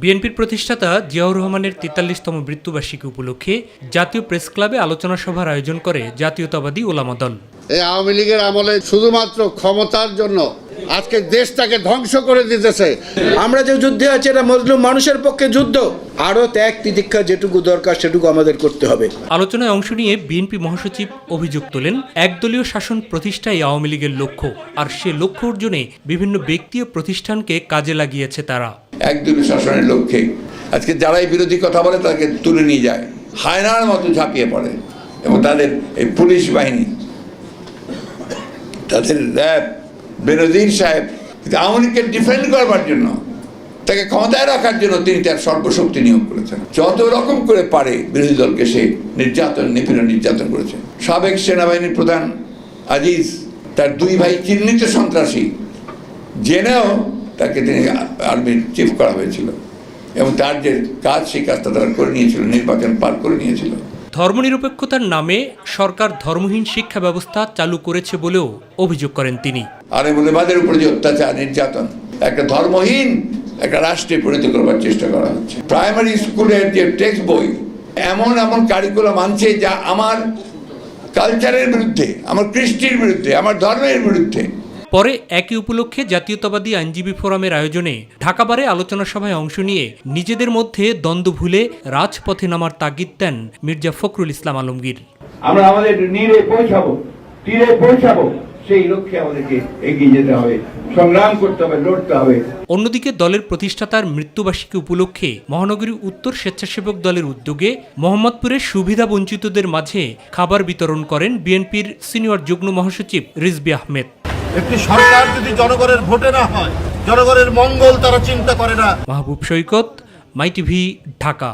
বিএনপির প্রতিষ্ঠাতা জিয়াউর রহমানের তেতাল্লিশতম মৃত্যুবার্ষিকী উপলক্ষে জাতীয় প্রেস ক্লাবে আলোচনা সভার আয়োজন করে জাতীয়তাবাদী ওলামা দল। এই আওয়ামী লীগের আমলে শুধুমাত্র ক্ষমতার জন্য আজকে দেশটাকে ধ্বংস করে দিতেছে। আমরা যে যুদ্ধে আছি এটা মজলুম মানুষের পক্ষে যুদ্ধ। আরও ত্যাগ তিতিক্ষা যেটুকু দরকার সেটুকু আমাদের করতে হবে। আলোচনায় অংশ নিয়ে বিএনপি মহাসচিব অভিযোগ তোলেন একদলীয় শাসন প্রতিষ্ঠাই আওয়ামী লীগের লক্ষ্য আর সে লক্ষ্য অর্জনে বিভিন্ন ব্যক্তি ও প্রতিষ্ঠানকে কাজে লাগিয়েছে তারা। একদলীয় শাসনের লক্ষ্যে। আজকে যারাই বিরোধী কথা বলে তাকে তুলে নিয়ে যায়। হায়নার মতো ঝাঁপিয়ে পড়ে। এবং তাদের এই পুলিশ বাহিনী তাদের র্যাব বেনজির সাহেব আওয়ামী ডিফেন্ড করবার জন্য, তাকে ক্ষমতায় রাখার জন্য তিনি তার সর্বশক্তি নিয়োগ করেছেন। যত রকম করে পারে বিরোধী দলকে সে নির্যাতন, নিপীড়ন নির্যাতন করেছে। সাবেক সেনাবাহিনীর প্রধান আজিজ, তার দুই ভাই চিহ্নিত সন্ত্রাসী, জেনেও তাকে তিনি আর্মির চিফ করা হয়েছিল। এবং তার যে কাজ, সেই কাজটা তারা করে নিয়েছিল, নির্বাচন পার করে নিয়েছিল। ধর্মনিরপেক্ষতার নামে সরকার ধর্মহীন শিক্ষা ব্যবস্থা চালু করেছে বলেও অভিযোগ করেন তিনি। আর মুসলিমাদের উপরে যে অত্যাচার, নির্যাতন, একটা ধর্মহীন, একটা রাষ্ট্রে পরিণত করবার চেষ্টা করা হচ্ছে। প্রাইমারি স্কুলের যে টেক্সট বই, এমন এমন কারিকুলাম আনছে যা আমার কালচারের বিরুদ্ধে, আমার কৃষ্টির বিরুদ্ধে, আমার ধর্মের বিরুদ্ধে পরে একই উপলক্ষে জাতীয়তাবাদী আইনজীবী ফোরামের আয়োজনে ঢাকাবারে আলোচনা সভায় অংশ নিয়ে নিজেদের মধ্যে দ্বন্দ্ব ভুলে রাজপথে নামার তাগিদ দেন মির্জা ফখরুল ইসলাম আলমগীর। আমরা আমাদের নীরে পৌঁছাবো তীরে পৌঁছাবো সেই লক্ষ্যে আমাদেরকে এগিয়ে যেতে হবে সংগ্রাম করতে হবে লড়তে হবে। অন্যদিকে দলের প্রতিষ্ঠাতার মৃত্যুবার্ষিকী উপলক্ষে মহানগরী উত্তর স্বেচ্ছাসেবক দলের উদ্যোগে মোহাম্মদপুরের সুবিধা বঞ্চিতদের মাঝে খাবার বিতরণ করেন বিএনপির সিনিয়র যুগ্ম মহাসচিব রিজবি আহমেদ। একটি সরকার যদি জনগণের ভোটে না হয়, জনগণের মঙ্গল তারা চিন্তা করে না। Mahbub Saikat, My TV, Dhaka.